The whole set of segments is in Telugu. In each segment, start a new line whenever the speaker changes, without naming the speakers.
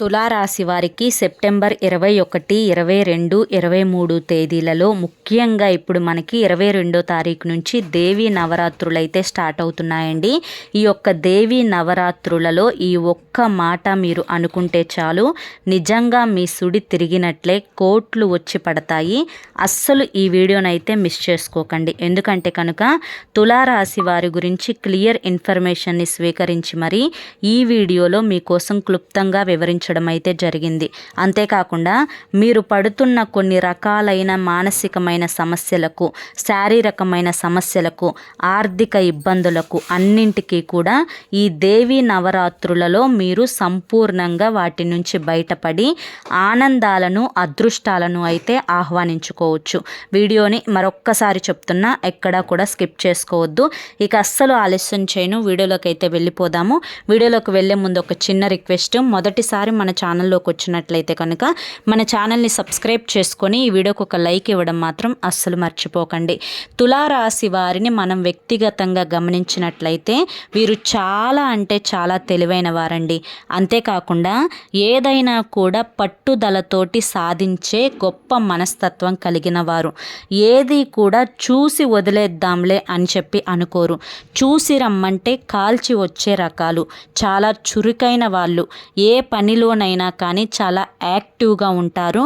తులారాశి వారికి సెప్టెంబర్ ఇరవై ఒకటి ఇరవై రెండు ఇరవై మూడు తేదీలలో ముఖ్యంగా ఇప్పుడు మనకి ఇరవై రెండో తారీఖు నుంచి దేవి నవరాత్రులు అయితే స్టార్ట్ అవుతున్నాయండి. ఈ యొక్క దేవి నవరాత్రులలో ఈ ఒక్క మాట మీరు అనుకుంటే చాలు నిజంగా మీ సుడి తిరిగినట్లే కోట్లు వచ్చి పడతాయి. అస్సలు ఈ వీడియోనైతే మిస్ చేసుకోకండి. ఎందుకంటే కనుక తులారాశి వారి గురించి క్లియర్ ఇన్ఫర్మేషన్ని స్వీకరించి మరి ఈ వీడియోలో మీకోసం క్లుప్తంగా మార్చడం అయితే జరిగింది. అంతేకాకుండా మీరు పడుతున్న కొన్ని రకాలైన మానసికమైన సమస్యలకు శారీరకమైన సమస్యలకు ఆర్థిక ఇబ్బందులకు అన్నింటికీ కూడా ఈ దేవి నవరాత్రులలో మీరు సంపూర్ణంగా వాటి నుంచి బయటపడి ఆనందాలను అదృష్టాలను అయితే ఆహ్వానించుకోవచ్చు. వీడియోని మరొక్కసారి చెప్తున్నా ఎక్కడా కూడా స్కిప్ చేసుకోవద్దు. ఇక అస్సలు ఆలస్యం చేయను. వీడియోలోకి అయితే వెళ్ళిపోదాము. వీడియోలోకి వెళ్ళే ముందు ఒక చిన్న రిక్వెస్ట్. మొదటిసారి మన ఛానల్లోకి వచ్చినట్లయితే కనుక మన ఛానల్ని సబ్స్క్రైబ్ చేసుకొని ఈ వీడియోకి ఒక లైక్ ఇవ్వడం మాత్రం అస్సలు మర్చిపోకండి. తులారాశి వారిని మనం వ్యక్తిగతంగా గమనించినట్లయితే వీరు చాలా అంటే చాలా తెలివైన వారండి. అంతేకాకుండా ఏదైనా కూడా పట్టుదలతోటి సాధించే గొప్ప మనస్తత్వం కలిగిన వారు. ఏది కూడా చూసి వదిలేద్దాంలే అని చెప్పి అనుకోరు. చూసి రమ్మంటే కాల్చి వచ్చే రకాలు. చాలా చురుకైన వాళ్ళు. ఏ పనిలోనైనా కానీ చాలా యాక్టివ్గా ఉంటారు.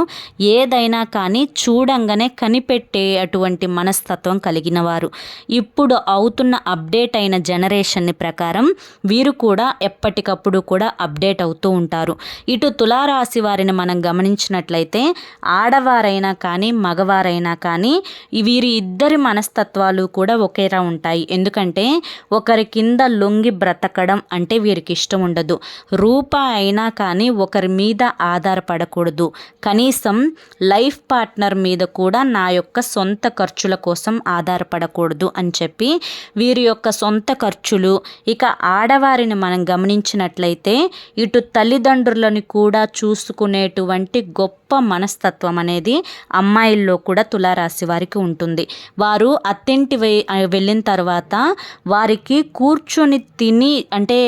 ఏదైనా కానీ చూడంగానే కనిపెట్టే అటువంటి మనస్తత్వం కలిగిన వారు. ఇప్పుడు అవుతున్న అప్డేట్ అయిన జనరేషన్ ప్రకారం వీరు కూడా ఎప్పటికప్పుడు కూడా అప్డేట్ అవుతూ ఉంటారు. ఇటు తులారాశి వారిని మనం గమనించినట్లయితే ఆడవారైనా కానీ మగవారైనా కానీ వీరి ఇద్దరి మనస్తత్వాలు కూడా ఒకేలా ఉంటాయి. ఎందుకంటే ఒకరి కింద లొంగి బ్రతకడం అంటే వీరికి ఇష్టం ఉండదు. రూపాయి అయినా కానీ ఒకరి మీద ఆధారపడకూడదు. కనీసం లైఫ్ పార్ట్నర్ మీద కూడా నా యొక్క సొంత ఖర్చుల కోసం ఆధారపడకూడదు అని చెప్పి వీరి యొక్క సొంత ఖర్చులు ఇక ఆడవారిని మనం గమనించినట్లయితే ఇటు తల్లిదండ్రులను కూడా చూసుకునేటువంటి గొప్ప మనస్తత్వం అనేది అమ్మాయిల్లో కూడా తులారాశి వారికి ఉంటుంది. వారు అత్తింటి వెళ్ళిన తర్వాత వారికి కూర్చొని తిని అంటే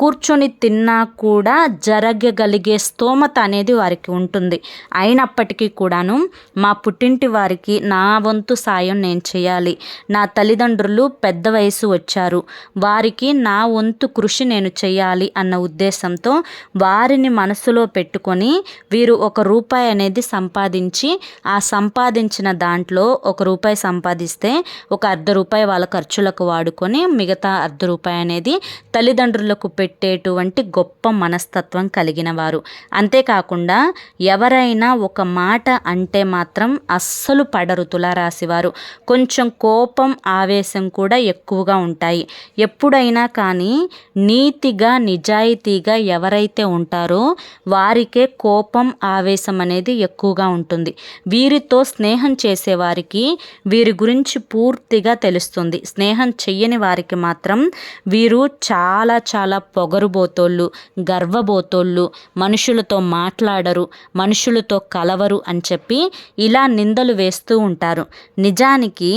కూర్చొని తిన్నా కూడా జరగగలిగే స్తోమత అనేది వారికి ఉంటుంది. అయినప్పటికీ కూడాను మా పుట్టింటి వారికి నా వంతు సాయం నేను చేయాలి. నా తల్లిదండ్రులు పెద్ద వయసు వచ్చారు. వారికి నా వంతు కృషి నేను చేయాలి అన్న ఉద్దేశంతో వారిని మనసులో పెట్టుకొని వీరు ఒక రూపాయి అనేది సంపాదించి ఆ సంపాదించిన దాంట్లో ఒక రూపాయి సంపాదిస్తే ఒక అర్ధ రూపాయి వాళ్ళ ఖర్చులకు వాడుకొని మిగతా అర్ధ రూపాయి అనేది తల్లిదండ్రులకు పెట్టేటువంటి గొప్ప మనస్తత్వం కలిగిన వారు. అంతేకాకుండా ఎవరైనా ఒక మాట అంటే మాత్రం అస్సలు పడరు తులారాశివారు కొంచెం కోపం ఆవేశం కూడా ఎక్కువగా ఉంటాయి. ఎప్పుడైనా కానీ నీతిగా నిజాయితీగా ఎవరైతే ఉంటారో వారికే కోపం ఆవేశం అనేది ఎక్కువగా ఉంటుంది. వీరితో స్నేహం చేసేవారికి వీరి గురించి పూర్తిగా తెలుస్తుంది. స్నేహం చెయ్యని వారికి మాత్రం వీరు చాలా చాలా పొగరుబోతోళ్ళు గర్వబోతోళ్ళు మనుషులతో మాట్లాడరు మనుషులతో కలవరు అని చెప్పి ఇలా నిందలు వేస్తూ ఉంటారు. నిజానికి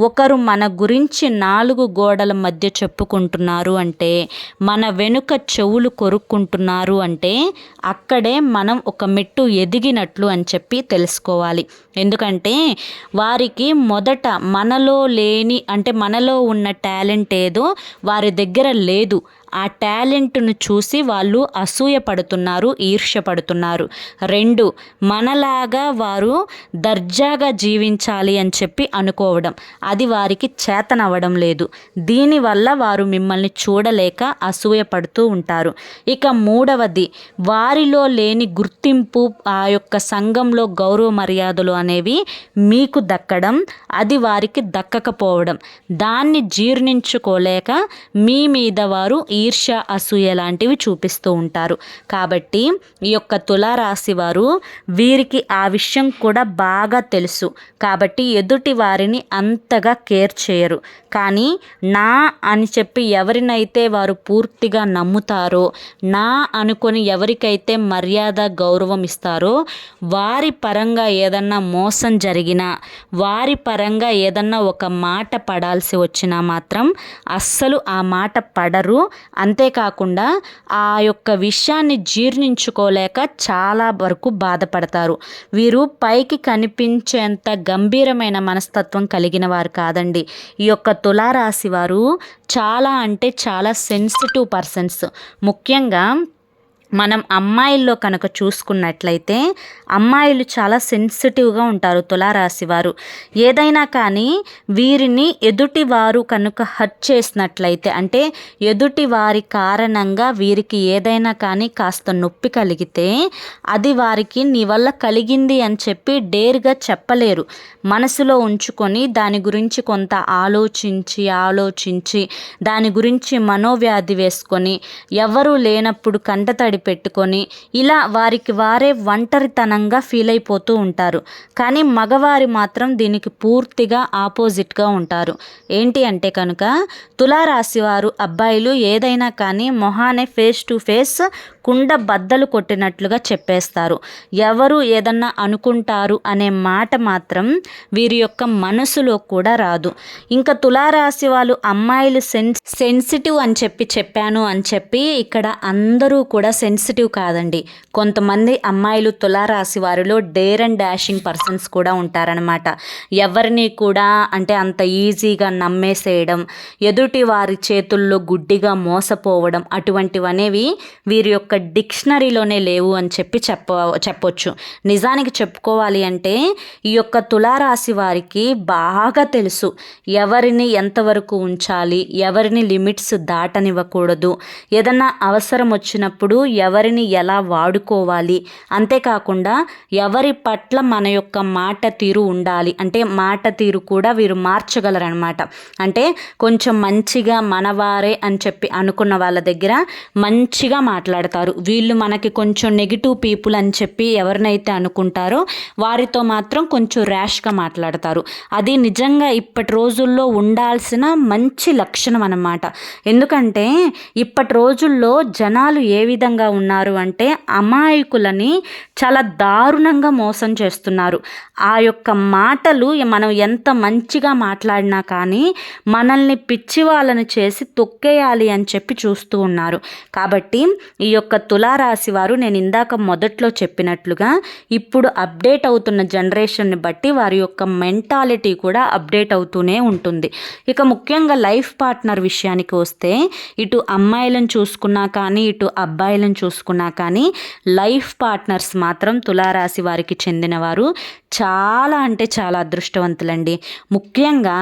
ఒకరు మన గురించి నాలుగు గోడల మధ్య చెప్పుకుంటున్నారు అంటే మన వెనుక చెవులు కొరుక్కుంటున్నారు అంటే అక్కడే మనం ఒక మెట్టు ఎదిగి ఎదిగినట్లు అని చెప్పి తెలుసుకోవాలి. ఎందుకంటే వారికి మొదట మనలో లేని అంటే మనలో ఉన్న టాలెంట్ ఏదో వారి దగ్గర లేదు. ఆ టాలెంట్ను చూసి వాళ్ళు అసూయ పడుతున్నారు ఈర్ష్య పడుతున్నారు రెండు మనలాగా వారు దర్జాగా జీవించాలి అని చెప్పి అనుకోవడం. అది వారికి చేతనవ్వడం లేదు. దీనివల్ల వారు మిమ్మల్ని చూడలేక అసూయ పడుతూ ఉంటారు. ఇక మూడవది వారిలో లేని గుర్తింపు ఆ యొక్క సంఘంలో గౌరవ మర్యాదలు అనేవి మీకు దక్కడం అది వారికి దక్కకపోవడం. దాన్ని జీర్ణించుకోలేక మీ మీద వారు ఈ ఈర్ష అసూయ లాంటివి చూపిస్తూ ఉంటారు. కాబట్టి ఈ యొక్క తులారాశి వారు వీరికి ఆ విషయం కూడా బాగా తెలుసు. కాబట్టి ఎదుటి వారిని అంతగా కేర్ చేయరు. కానీ నా అని చెప్పి ఎవరినైతే వారు పూర్తిగా నమ్ముతారో నా అనుకొని ఎవరికైతే మర్యాద గౌరవం ఇస్తారో వారి పరంగా ఏదన్నా మోసం జరిగినా వారి పరంగా ఏదన్నా ఒక మాట పడాల్సి వచ్చినా మాత్రం అస్సలు ఆ మాట పడరు. అంతేకాకుండా ఆ యొక్క విషయాన్ని జీర్ణించుకోలేక చాలా వరకు బాధపడతారు. వీరు పైకి కనిపించేంత గంభీరమైన మనస్తత్వం కలిగిన వారు కాదండి. ఈ యొక్క తులారాశి వారు చాలా అంటే చాలా సెన్సిటివ్ పర్సన్స్ ముఖ్యంగా మనం అమ్మాయిల్లో కనుక చూసుకున్నట్లయితే అమ్మాయిలు చాలా సెన్సిటివ్గా ఉంటారు తులారాశి వారు. ఏదైనా కానీ వీరిని ఎదుటి వారు కనుక హర్ట్ చేసినట్లయితే అంటే ఎదుటి వారి కారణంగా వీరికి ఏదైనా కానీ కాస్త నొప్పి కలిగితే అది వారికి నీ వల్ల కలిగింది అని చెప్పి డేర్గా చెప్పలేరు. మనసులో ఉంచుకొని దాని గురించి కొంత ఆలోచించి ఆలోచించి దాని గురించి మనోవ్యాధి వేసుకొని ఎవరూ లేనప్పుడు కంటతడి పెట్టుకొని ఇలా వారికి వారే ఒంటరితనంగా ఫీల్ అయిపోతూ ఉంటారు. కానీ మగవారి మాత్రం దీనికి పూర్తిగా ఆపోజిట్గా ఉంటారు. ఏంటి అంటే కనుక తులారాశి వారు అబ్బాయిలు ఏదైనా కానీ మొహానే ఫేస్ టు ఫేస్ కుండ బద్దలు కొట్టినట్లుగా చెప్పేస్తారు. ఎవరు ఏదన్నా అనుకుంటారు అనే మాట మాత్రం వీరి యొక్క మనసులో కూడా రాదు. ఇంకా తులారాశి వాళ్ళు అమ్మాయిలు సెన్ సెన్సిటివ్ అని చెప్పి చెప్పాను అని చెప్పి ఇక్కడ అందరూ కూడా సెన్సిటివ్ కాదండి. కొంతమంది అమ్మాయిలు తులారాశి వారిలో డేర్ అండ్ డాషింగ్ పర్సన్స్ కూడా ఉంటారనమాట ఎవరిని కూడా అంటే అంత ఈజీగా నమ్మేసేయడం ఎదుటి వారి చేతుల్లో గుడ్డిగా మోసపోవడం అటువంటివనేవి వీరి యొక్క డిక్షనరీలోనే లేవు అని చెప్పి చెప్ప చెప్పొచ్చు. నిజానికి చెప్పుకోవాలి అంటే ఈ యొక్క తులారాశి వారికి బాగా తెలుసు ఎవరిని ఎంతవరకు ఉంచాలి ఎవరిని లిమిట్స్ దాటనివ్వకూడదు. ఏదన్నా అవసరం వచ్చినప్పుడు ఎవరిని ఎలా వాడుకోవాలి? అంతేకాకుండా ఎవరి పట్ల మన యొక్క మాట తీరు ఉండాలి. అంటే మాట తీరు కూడా వీరు మార్చగలరనమాట అంటే కొంచెం మంచిగా మనవారే అని చెప్పి అనుకున్న వాళ్ళ దగ్గర మంచిగా మాట్లాడతారు. వీళ్ళు మనకి కొంచెం నెగిటివ్ పీపుల్ అని చెప్పి ఎవరినైతే అనుకుంటారో వారితో మాత్రం కొంచెం ర్యాష్గా మాట్లాడతారు. అది నిజంగా ఇప్పటి రోజుల్లో ఉండాల్సిన మంచి లక్షణం అన్నమాట ఎందుకంటే ఇప్పటి రోజుల్లో జనాలు ఏ విధంగా ఉన్నారు అంటే అమాయకులని చాలా దారుణంగా మోసం చేస్తున్నారు. ఆ యొక్క మాటలు మనం ఎంత మంచిగా మాట్లాడినా కానీ మనల్ని పిచ్చి వాళ్ళని చేసి తొక్కేయాలి అని చెప్పి చూస్తూ ఉన్నారు. కాబట్టి ఈ యొక్క తులారాశి వారు నేను ఇందాక మొదట్లో చెప్పినట్లుగా ఇప్పుడు అప్డేట్ అవుతున్న జనరేషన్ని బట్టి వారి యొక్క మెంటాలిటీ కూడా అప్డేట్ అవుతూనే ఉంటుంది. ఇక ముఖ్యంగా లైఫ్ పార్ట్నర్ విషయానికి వస్తే ఇటు అమ్మాయిలను చూసుకున్నా కానీ ఇటు అబ్బాయిలను చూసుకున్నా కానీ లైఫ్ పార్ట్నర్స్ మాత్రం తులారాశి వారికి చెందినవారు. చాలా అంటే చాలా అదృష్టవంతులండి. ముఖ్యంగా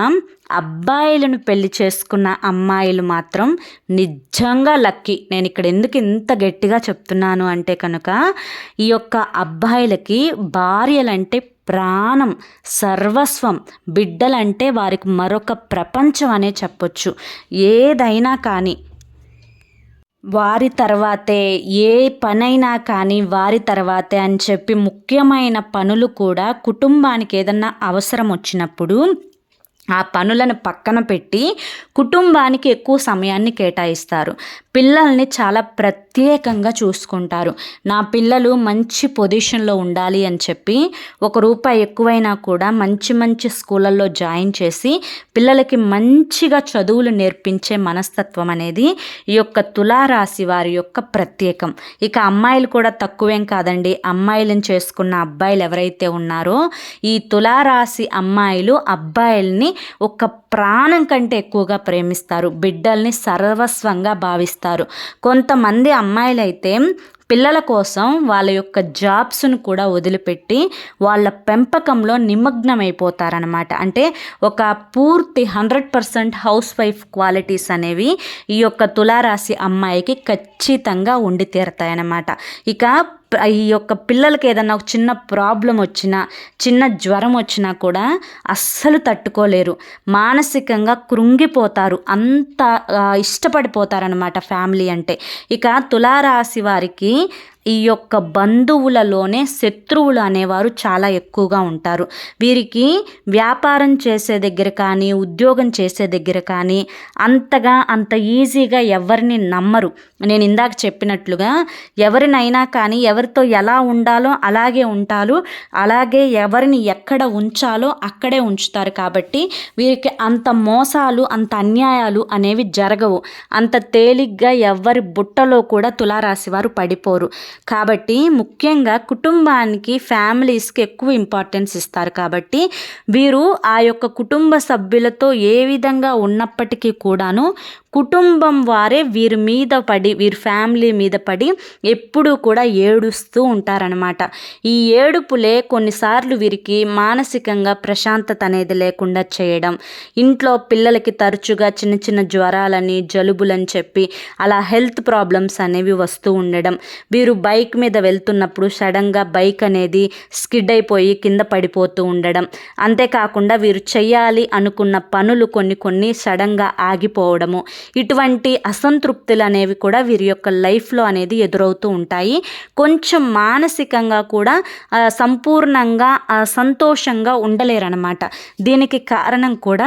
అబ్బాయిలను పెళ్ళి చేసుకున్న అమ్మాయిలు మాత్రం నిజంగా లక్కీ. నేను ఇక్కడ ఎందుకు ఇంత గట్టిగా చెప్తున్నాను అంటే కనుక ఈ యొక్క అబ్బాయిలకి భార్యలంటే ప్రాణం సర్వస్వం బిడ్డలంటే వారికి మరొక ప్రపంచం అనే చెప్పొచ్చు. ఏదైనా కానీ వారి తర్వాతే ఏ పనైనా కానీ వారి తర్వాతే అని చెప్పి ముఖ్యమైన పనులు కూడా కుటుంబానికి ఏదన్నా అవసరం వచ్చినప్పుడు ఆ పనులను పక్కన పెట్టి కుటుంబానికి ఎక్కువ సమయాన్ని కేటాయిస్తారు. పిల్లల్ని చాలా ప్రత్యేకంగా చూసుకుంటారు. నా పిల్లలు మంచి పొజిషన్లో ఉండాలి అని చెప్పి ఒక రూపాయి ఎక్కువైనా కూడా మంచి మంచి స్కూళ్ళల్లో జాయిన్ చేసి పిల్లలకి మంచిగా చదువులు నేర్పించే మనస్తత్వం అనేది ఈ యొక్క తులారాశి వారి యొక్క ప్రత్యేకం. ఇక అమ్మాయిలు కూడా తక్కువేం కాదండి. అమ్మాయిలను చేసుకున్న అబ్బాయిలు ఎవరైతే ఉన్నారో ఈ తులారాశి అమ్మాయిలు అబ్బాయిల్ని ఒక ప్రాణం కంటే ఎక్కువగా ప్రేమిస్తారు. బిడ్డల్ని సర్వస్వంగా భావిస్తారు. కొంతమంది అమ్మాయిలైతే పిల్లల కోసం వాళ్ళ యొక్క జాబ్స్ను కూడా వదిలిపెట్టి వాళ్ళ పెంపకంలో నిమగ్నమైపోతారనమాట అంటే ఒక పూర్తి hundred percent housewife qualities అనేవి ఈ యొక్క తులారాశి అమ్మాయికి ఖచ్చితంగా ఉండి తీరతాయన్నమాట ఇక ఈ యొక్క పిల్లలకి ఏదన్నా ఒక చిన్న ప్రాబ్లం వచ్చినా చిన్న జ్వరం వచ్చినా కూడా అస్సలు తట్టుకోలేరు. మానసికంగా కృంగిపోతారు. అంత ఇష్టపడిపోతారనమాట ఫ్యామిలీ అంటే. ఇక తులారాశి వారికి ఈ యొక్క బంధువులలోనే శత్రువులు అనేవారు చాలా ఎక్కువగా ఉంటారు. వీరికి వ్యాపారం చేసే దగ్గర కానీ ఉద్యోగం చేసే దగ్గర కానీ అంతగా అంత ఈజీగా ఎవరిని నమ్మరు. నేను ఇందాక చెప్పినట్లుగా ఎవరినైనా కానీ ఎవరితో ఎలా ఉండాలో అలాగే ఉంటారు. అలాగే ఎవరిని ఎక్కడ ఉంచాలో అక్కడే ఉంచుతారు. కాబట్టి వీరికి అంత మోసాలు అంత అన్యాయాలు అనేవి జరగవు. అంత తేలిగ్గా ఎవరి బుట్టలో కూడా తులారాశి వారు పడిపోరు. కాబట్టి ముఖ్యంగా కుటుంబానికి ఫ్యామిలీస్కి ఎక్కువ ఇంపార్టెన్స్ ఇస్తారు. కాబట్టి వీరు ఆ యొక్క కుటుంబ సభ్యులతో ఏ విధంగా ఉన్నప్పటికీ కూడాను కుటుంబం వారే వీరి మీద పడి వీరి ఫ్యామిలీ మీద పడి ఎప్పుడూ కూడా ఏడుస్తూ ఉంటారనమాట ఈ ఏడుపులే కొన్నిసార్లు వీరికి మానసికంగా ప్రశాంతత అనేది లేకుండా చేయడం ఇంట్లో పిల్లలకి తరచుగా చిన్న చిన్న జ్వరాలని జలుబులని చెప్పి అలా హెల్త్ ప్రాబ్లమ్స్ అనేవి వస్తూ ఉండడం వీరు బైక్ మీద వెళ్తున్నప్పుడు సడన్గా బైక్ అనేది స్కిడ్ అయిపోయి కింద పడిపోతూ ఉండడం. అంతేకాకుండా వీరు చేయాలి అనుకున్న పనులు కొన్ని కొన్ని సడన్గా ఆగిపోవడము. ఇటువంటి అసంతృప్తులు అనేవి కూడా వీరి యొక్క లైఫ్లో అనేది ఎదురవుతూ ఉంటాయి. కొంచెం మానసికంగా కూడా సంపూర్ణంగా సంతోషంగా ఉండలేరన్నమాట. దీనికి కారణం కూడా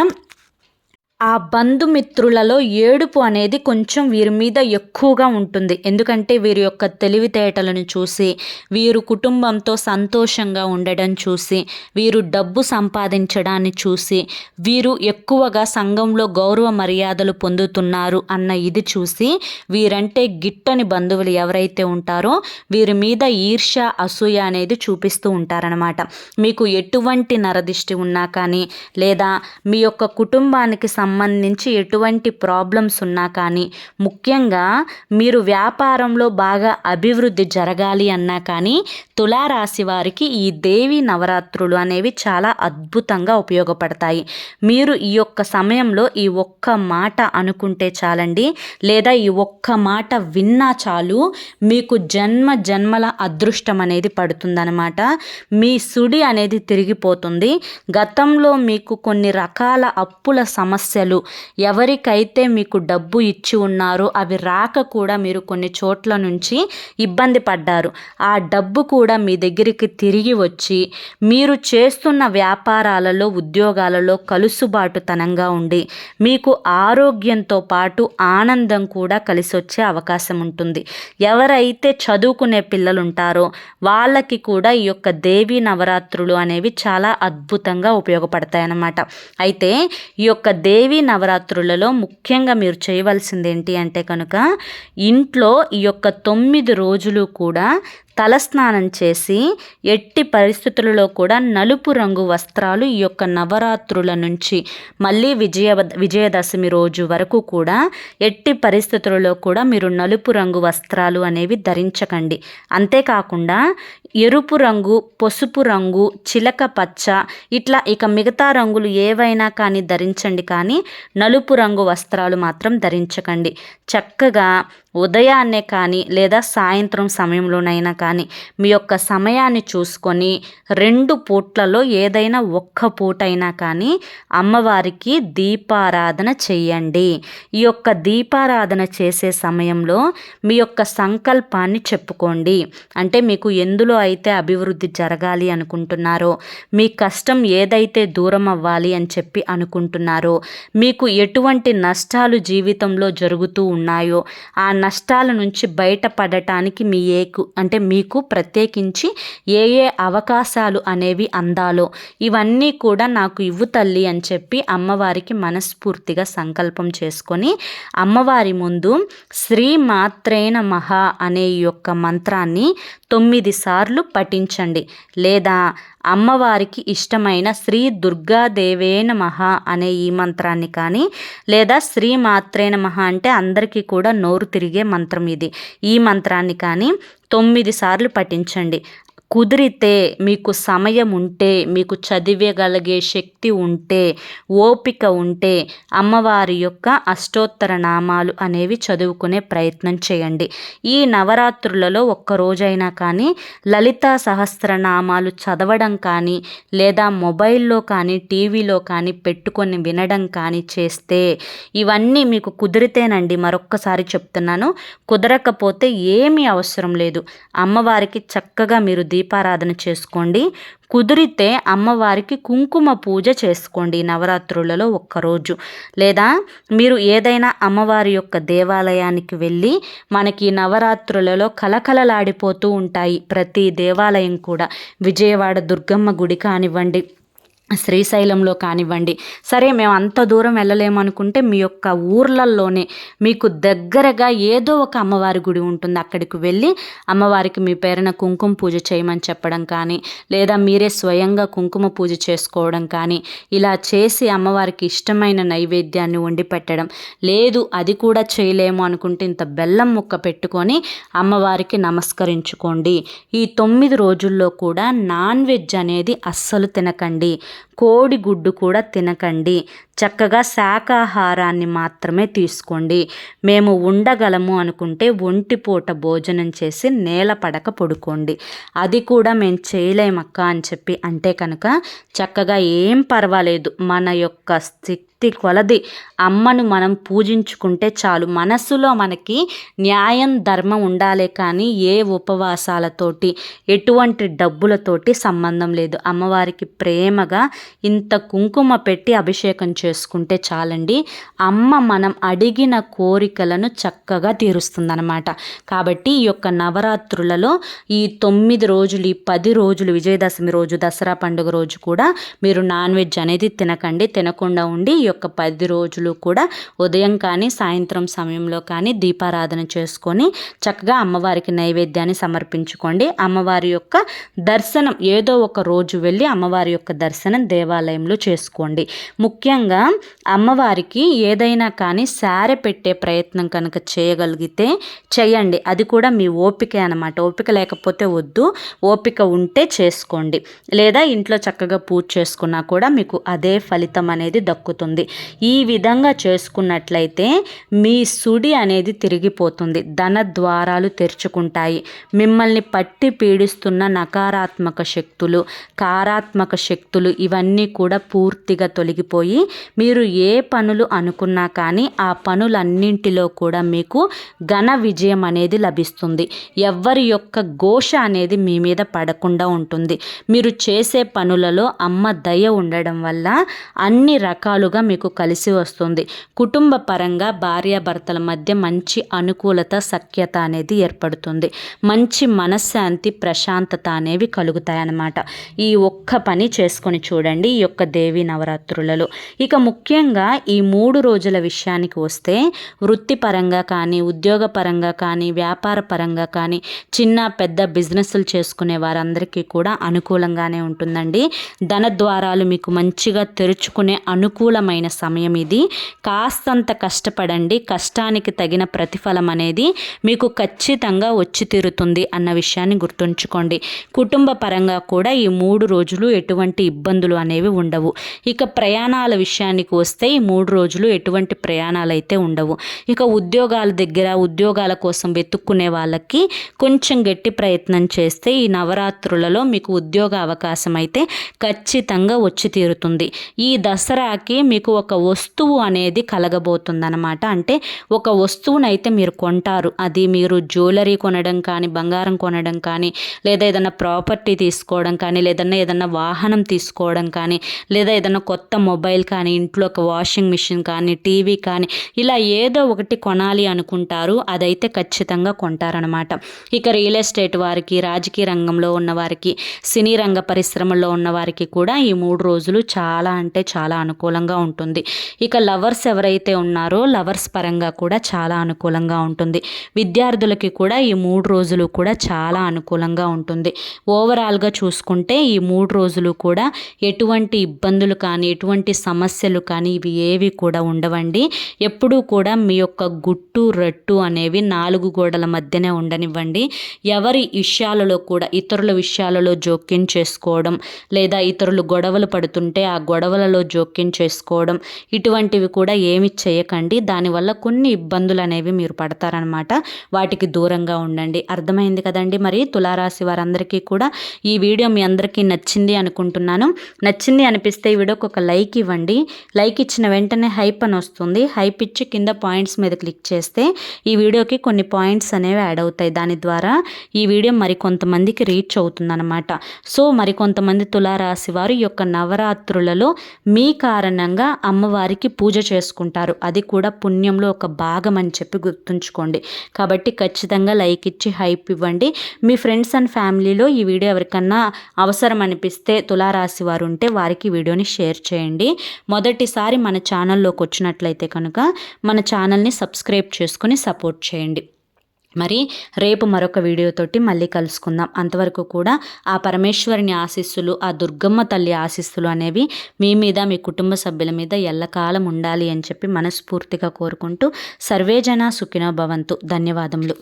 ఆ బంధుమిత్రులలో ఏడుపు అనేది కొంచెం వీరి మీద ఎక్కువగా ఉంటుంది. ఎందుకంటే వీరి యొక్క తెలివితేటలను చూసి వీరు కుటుంబంతో సంతోషంగా ఉండడం చూసి వీరు డబ్బు సంపాదించడాన్ని చూసి వీరు ఎక్కువగా సంఘంలో గౌరవ మర్యాదలు పొందుతున్నారు అన్న ఇది చూసి వీరంటే గిట్టని బంధువులు ఎవరైతే ఉంటారో వీరి మీద ఈర్ష అసూయ అనేది చూపిస్తూ ఉంటారనమాట మీకు ఎటువంటి నరదిష్టి ఉన్నా కానీ లేదా మీ యొక్క కుటుంబానికి సంబంధించి ఎటువంటి ప్రాబ్లమ్స్ ఉన్నా కానీ ముఖ్యంగా మీరు వ్యాపారంలో బాగా అభివృద్ధి జరగాలి అన్నా కానీ తులారాశి వారికి ఈ దేవి నవరాత్రులు అనేవి చాలా అద్భుతంగా ఉపయోగపడతాయి. మీరు ఈ యొక్క సమయంలో ఈ ఒక్క మాట అనుకుంటే చాలండి లేదా ఈ ఒక్క మాట విన్నా చాలు మీకు జన్మ జన్మల అదృష్టం అనేది పడుతుందనమాట మీ సుడి అనేది తిరిగిపోతుంది. గతంలో మీకు కొన్ని రకాల అప్పుల సమస్య సమస్యలు. ఎవరికైతే మీకు డబ్బు ఇచ్చి ఉన్నారో అవి రాక కూడా మీరు కొన్ని చోట్ల నుంచి ఇబ్బంది పడ్డారు. ఆ డబ్బు కూడా మీ దగ్గరికి తిరిగి వచ్చి మీరు చేస్తున్న వ్యాపారాలలో ఉద్యోగాలలో కలుసుబాటుతనంగా ఉండి మీకు ఆరోగ్యంతో పాటు ఆనందం కూడా కలిసి వచ్చే అవకాశం ఉంటుంది. ఎవరైతే చదువుకునే పిల్లలు ఉంటారో వాళ్ళకి కూడా ఈ యొక్క దేవీ నవరాత్రులు అనేవి చాలా అద్భుతంగా ఉపయోగపడతాయి అన్నమాట అయితే ఈ యొక్క దేవి నవరాత్రులలో ముఖ్యంగా మీరు చేయవలసింది ఏంటి అంటే కనుక ఇంట్లో ఈ యొక్క తొమ్మిది రోజులు కూడా తలస్నానం చేసి ఎట్టి పరిస్థితులలో కూడా నలుపు రంగు వస్త్రాలు ఈ యొక్క నవరాత్రుల నుంచి మళ్ళీ విజయ విజయదశమి రోజు వరకు కూడా ఎట్టి పరిస్థితులలో కూడా మీరు నలుపు రంగు వస్త్రాలు అనేవి ధరించకండి. అంతేకాకుండా ఎరుపు రంగు పసుపు రంగు చిలక పచ్చ ఇట్లా ఇక మిగతా రంగులు ఏవైనా కానీ ధరించండి. కానీ నలుపు రంగు వస్త్రాలు మాత్రం ధరించకండి. చక్కగా ఉదయాన్నే కానీ లేదా సాయంత్రం సమయంలోనైనా కానీ మీ యొక్క సమయాన్ని చూసుకొని రెండు పూట్లలో ఏదైనా ఒక్క పూటైనా కానీ అమ్మవారికి దీపారాధన చేయండి. ఈ యొక్క దీపారాధన చేసే సమయంలో మీ యొక్క సంకల్పాన్ని చెప్పుకోండి. అంటే మీకు ఎందులో అయితే అభివృద్ధి జరగాలి అనుకుంటున్నారో మీ కష్టం ఏదైతే దూరం అవ్వాలి అని చెప్పి అనుకుంటున్నారో మీకు ఎటువంటి నష్టాలు జీవితంలో జరుగుతూ ఉన్నాయో ఆ నష్టాల నుంచి బయటపడటానికి మీ ఏకు అంటే మీకు ప్రత్యేకించి ఏ ఏ అవకాశాలు అనేవి అందాలో. ఇవన్నీ కూడా నాకు ఇవ్వు తల్లి అని చెప్పి అమ్మవారికి మనస్ఫూర్తిగా సంకల్పం చేసుకొని అమ్మవారి ముందు శ్రీ మాత్రేన మహా అనే యొక్క మంత్రాన్ని తొమ్మిది సార్లు పఠించండి. లేదా అమ్మవారికి ఇష్టమైన శ్రీ దుర్గాదేవే నమః అనే ఈ మంత్రాన్ని కానీ లేదా శ్రీ మాత్రే నమః అంటే అందరికీ కూడా నోరు తిరిగే మంత్రం ఇది. ఈ మంత్రాన్ని కానీ తొమ్మిది సార్లు పఠించండి. కుదిరితే మీకు సమయం ఉంటే మీకు చదివగలిగే శక్తి ఉంటే ఓపిక ఉంటే అమ్మవారి యొక్క అష్టోత్తర నామాలు అనేవి చదువుకునే ప్రయత్నం చేయండి. ఈ నవరాత్రులలో ఒక్కరోజైనా కానీ లలితా సహస్రనామాలు చదవడం కానీ లేదా మొబైల్లో కానీ టీవీలో కానీ పెట్టుకొని వినడం కానీ చేస్తే ఇవన్నీ మీకు కుదిరితేనండి మరొక్కసారి చెప్తున్నాను. కుదరకపోతే ఏమీ అవసరం లేదు. అమ్మవారికి చక్కగా మీరు దీపారాధన చేసుకోండి. కుదిరితే అమ్మవారికి కుంకుమ పూజ చేసుకోండి నవరాత్రులలో ఒక్కరోజు. లేదా మీరు ఏదైనా అమ్మవారి యొక్క దేవాలయానికి వెళ్ళి మనకి నవరాత్రులలో కలకలలాడిపోతూ ఉంటాయి. ప్రతి దేవాలయం కూడా విజయవాడ దుర్గమ్మ గుడి కానివ్వండి. శ్రీశైలంలో కానివ్వండి. సరే మేము అంత దూరం వెళ్ళలేమనుకుంటే మీ యొక్క ఊర్లల్లోనే మీకు దగ్గరగా ఏదో ఒక అమ్మవారి గుడి ఉంటుంది. అక్కడికి వెళ్ళి అమ్మవారికి మీ పేరున కుంకుమ పూజ చేయమని చెప్పడం కానీ లేదా మీరే స్వయంగా కుంకుమ పూజ చేసుకోవడం కానీ ఇలా చేసి అమ్మవారికి ఇష్టమైన నైవేద్యాన్ని వండి పెట్టడం. లేదు అది కూడా చేయలేము అనుకుంటే ఇంత బెల్లం ముక్క పెట్టుకొని అమ్మవారికి నమస్కరించుకోండి. ఈ తొమ్మిది రోజుల్లో కూడా నాన్ వెజ్ అనేది అస్సలు తినకండి. కోడిగుడ్డు కూడా తినకండి. చక్కగా శాకాహారాన్ని మాత్రమే తీసుకోండి. మేము ఉండగలము అనుకుంటే ఒంటిపూట భోజనం చేసి నేల పడక పడుకోండి. అది కూడా మేము చేయలేమక్క అని చెప్పి అంటే కనుక చక్కగా ఏం పర్వాలేదు. మన యొక్క శక్తి కొలది. అమ్మను మనం పూజించుకుంటే చాలు. మనస్సులో మనకి న్యాయం ధర్మం ఉండాలే కానీ ఏ ఉపవాసాలతోటి ఎటువంటి డబ్బులతోటి సంబంధం లేదు. అమ్మవారికి ప్రేమగా ఇంత కుంకుమ పెట్టి అభిషేకం చేసుకుంటే చాలండి. అమ్మ మనం అడిగిన కోరికలను చక్కగా తీరుస్తుందన్నమాట. కాబట్టి ఈ యొక్క నవరాత్రులలో ఈ తొమ్మిది రోజులు ఈ పది రోజులు విజయదశమి రోజు దసరా పండుగ రోజు కూడా మీరు నాన్ వెజ్ అనేది తినకండి తినకుండా ఉండి ఈ యొక్క పది రోజులు కూడా ఉదయం కానీ సాయంత్రం సమయంలో కానీ దీపారాధన చేసుకొని చక్కగా అమ్మవారికి నైవేద్యాన్ని సమర్పించుకోండి. అమ్మవారి యొక్క దర్శనం ఏదో ఒక రోజు వెళ్ళి అమ్మవారి యొక్క దర్శనం దేవాలయంలో చేసుకోండి. ముఖ్యంగా అమ్మవారికి ఏదైనా కానీ సారె పెట్టే ప్రయత్నం కనుక చేయగలిగితే చేయండి. అది కూడా మీ ఓపిక అనమాట ఓపిక లేకపోతే వద్దు. ఓపిక ఉంటే చేసుకోండి. లేదా ఇంట్లో చక్కగా పూజ చేసుకున్నా కూడా మీకు అదే ఫలితం అనేది దక్కుతుంది. ఈ విధంగా చేసుకున్నట్లయితే మీ సుడి అనేది తిరిగిపోతుంది. ధన ద్వారాలు తెరుచుకుంటాయి. మిమ్మల్ని పట్టి పీడిస్తున్న నకారాత్మక శక్తులు కారాత్మక శక్తులు ఇవన్నీ కూడా పూర్తిగా తొలగిపోయి మీరు ఏ పనులు అనుకున్నా కానీ ఆ పనులన్నింటిలో కూడా మీకు ఘన విజయం అనేది లభిస్తుంది. ఎవరి యొక్క ఘోష అనేది మీ మీద పడకుండా ఉంటుంది. మీరు చేసే పనులలో అమ్మ దయ ఉండడం వల్ల అన్ని రకాలుగా మీకు కలిసి వస్తుంది. కుటుంబ పరంగా భార్యాభర్తల మధ్య మంచి అనుకూలత సఖ్యత అనేది ఏర్పడుతుంది. మంచి మనశ్శాంతి ప్రశాంతత అనేవి కలుగుతాయన్నమాట. ఈ ఒక్క పని చేసుకొని చూడండి ఈ యొక్క దేవి నవరాత్రులలో. ఇక ముఖ్యంగా ఈ మూడు రోజుల విషయానికి వస్తే వృత్తిపరంగా కానీ ఉద్యోగపరంగా కానీ వ్యాపార పరంగా కానీ చిన్న పెద్ద బిజినెస్లు చేసుకునే వారందరికీ కూడా అనుకూలంగానే ఉంటుందండి. ధన ద్వారాలు మీకు మంచిగా తెరుచుకునే అనుకూలమైన సమయం ఇది. కాస్తంత కష్టపడండి. కష్టానికి తగిన ప్రతిఫలం అనేది మీకు ఖచ్చితంగా వచ్చి తీరుతుంది అన్న విషయాన్ని గుర్తుంచుకోండి. కుటుంబ పరంగా కూడా ఈ మూడు రోజులు ఎటువంటి ఇబ్బందులు అనేవి ఉండవు. ఇక ప్రయాణాల విషయానికి వస్తే ఈ మూడు రోజులు ఎటువంటి ప్రయాణాలు అయితే ఉండవు. ఇక ఉద్యోగాల దగ్గర ఉద్యోగాల కోసం వెతుక్కునే వాళ్ళకి కొంచెం గట్టి ప్రయత్నం చేస్తే ఈ నవరాత్రులలో మీకు ఉద్యోగ అవకాశం అయితే ఖచ్చితంగా వచ్చి తీరుతుంది. ఈ దసరాకి మీకు ఒక వస్తువు అనేది కలగబోతుందన్నమాట. అంటే ఒక వస్తువునైతే మీరు కొంటారు. అది మీరు జ్యువెలరీ కొనడం కానీ బంగారం కొనడం కానీ లేదా ఏదైనా ప్రాపర్టీ తీసుకోవడం కానీ లేదన్నా ఏదన్నా వాహనం తీసుకోవడం కానీ లేదా ఏదైనా కొత్త మొబైల్ కానీ ఇంట్లో ఒక వాషింగ్ మిషన్ కానీ టీవీ కానీ ఇలా ఏదో ఒకటి కొనాలి అనుకుంటారు. అదైతే ఖచ్చితంగా కొంటారనమాట ఇక రియల్ ఎస్టేట్ వారికి రాజకీయ రంగంలో ఉన్న వారికి సినీ రంగ పరిశ్రమలో ఉన్న వారికి కూడా ఈ మూడు రోజులు చాలా అంటే చాలా అనుకూలంగా ఉంటుంది. ఉంటుంది. ఇక లవర్స్ ఎవరైతే ఉన్నారో లవర్స్ పరంగా కూడా చాలా అనుకూలంగా ఉంటుంది. విద్యార్థులకి కూడా ఈ మూడు రోజులు కూడా చాలా అనుకూలంగా ఉంటుంది. ఓవరాల్గా చూసుకుంటే ఈ మూడు రోజులు కూడా ఎటువంటి ఇబ్బందులు కానీ ఎటువంటి సమస్యలు కానీ ఇవి ఏవి కూడా ఉండవండి. ఎప్పుడూ కూడా మీ యొక్క గుట్టు రట్టు అనేవి నాలుగు గోడల మధ్యనే ఉండనివ్వండి. ఎవరి విషయాలలో కూడా ఇతరుల విషయాలలో జోక్యం చేసుకోవడం లేదా ఇతరులు గొడవలు పడుతుంటే ఆ గొడవలలో జోక్యం చేసుకోవడం ఇటువంటివి కూడా ఏమి చేయకండి. దానివల్ల కొన్ని ఇబ్బందులు అనేవి మీరు పడతారనమాట వాటికి దూరంగా ఉండండి. అర్థమైంది కదండి? మరి తులారాశి వారందరికీ కూడా ఈ వీడియో మీ అందరికీ నచ్చింది అనుకుంటున్నాను. నచ్చింది అనిపిస్తే ఈ వీడియోకి ఒక లైక్ ఇవ్వండి. లైక్ ఇచ్చిన వెంటనే హైప్ అని వస్తుంది. హైప్ ఇచ్చి కింద పాయింట్స్ మీద క్లిక్ చేస్తే ఈ వీడియోకి కొన్ని పాయింట్స్ అనేవి యాడ్ అవుతాయి. దాని ద్వారా ఈ వీడియో మరి కొంతమందికి రీచ్ అవుతుందన్నమాట. సో మరి కొంతమంది తులారాశి వారు ఈ యొక్క నవరాత్రులలో మీ కారణంగా అమ్మవారికి పూజ చేసుకుంటారు. అది కూడా పుణ్యంలో ఒక భాగం అని చెప్పి గుర్తుంచుకోండి. కాబట్టి ఖచ్చితంగా లైక్ ఇచ్చి హైప్ ఇవ్వండి. మీ ఫ్రెండ్స్ అండ్ ఫ్యామిలీలో ఈ వీడియో ఎవరికన్నా అవసరం అనిపిస్తే తులారాశి వారు ఉంటే వారికి వీడియోని షేర్ చేయండి. మొదటిసారి మన ఛానల్లోకి వచ్చినట్లయితే కనుక మన ఛానల్ని సబ్స్క్రైబ్ చేసుకొని సపోర్ట్ చేయండి. మరి రేపు మరొక వీడియోతోటి మళ్ళీ కలుసుకుందాం. అంతవరకు కూడా ఆ పరమేశ్వరిని ఆశీస్సులు ఆ దుర్గమ్మ తల్లి ఆశీస్సులు అనేవి మీ మీద మీ కుటుంబ సభ్యుల మీద ఎల్లకాలం ఉండాలి అని చెప్పి మనస్ఫూర్తిగా కోరుకుంటూ సర్వేజన సుఖినో భవంతు. ధన్యవాదములు.